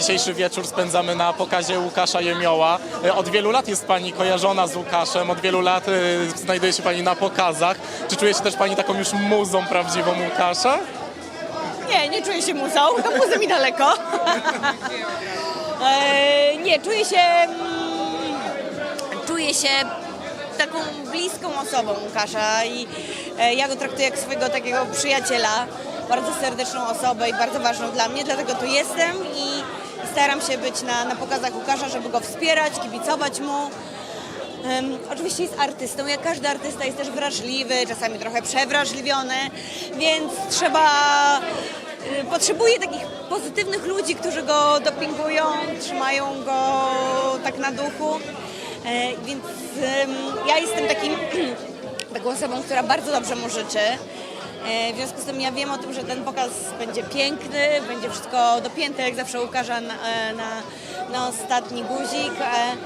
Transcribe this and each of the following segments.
Dzisiejszy wieczór spędzamy na pokazie Łukasza Jemioła. E, Od wielu lat jest Pani kojarzona z Łukaszem, od wielu lat e, znajduje się Pani na pokazach. Czy czuje się też Pani taką już muzą prawdziwą Łukasza? Nie, nie czuję się muzą, to muzy mi daleko. e, nie, czuję się... Mm, czuję się taką bliską osobą Łukasza i ja go traktuję jak swojego takiego przyjaciela, bardzo serdeczną osobę i bardzo ważną dla mnie, dlatego tu jestem i staram się być na, na pokazach Łukasza, żeby go wspierać, kibicować mu. Em, oczywiście jest artystą, jak każdy artysta jest też wrażliwy, czasami trochę przewrażliwiony, więc trzeba, y, potrzebuje takich pozytywnych ludzi, którzy go dopingują, trzymają go tak na duchu. E, więc ja jestem takim, taką osobą, która bardzo dobrze mu życzy. E, W związku z tym ja wiem o tym, że ten pokaz będzie piękny, będzie wszystko dopięte, jak zawsze ukaże na, e, na, na ostatni guzik, e,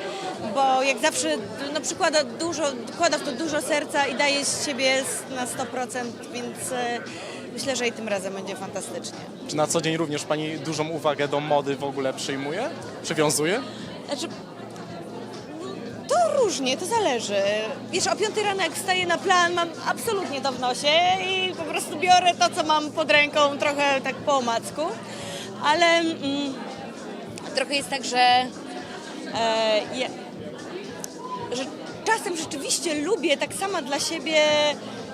bo jak zawsze no, przykłada, dużo, wkłada w to dużo serca i daje z siebie na 100%, więc myślę, że i tym razem będzie fantastycznie. Czy na co dzień również Pani dużą uwagę do mody w ogóle przyjmuje? Przywiązuje? Znaczy, różnie, to zależy. Wiesz, o 5 rano jak wstaję na plan, mam absolutnie to w nosie i po prostu biorę to, co mam pod ręką, trochę tak po omacku. Ale mm, trochę jest tak, że, e, je, że czasem rzeczywiście lubię tak sama dla siebie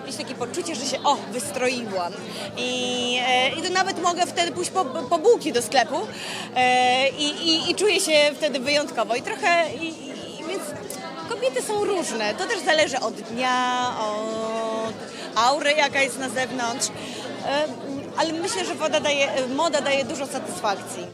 mieć takie poczucie, że się o, wystroiłam. I, e, i to nawet mogę wtedy pójść po, po bułki do sklepu e, i, i, i czuję się wtedy wyjątkowo. I trochę, i, kobiety są różne. To też zależy od dnia, od aury, jaka jest na zewnątrz. E, ale myślę, że woda daje, moda daje dużo satysfakcji.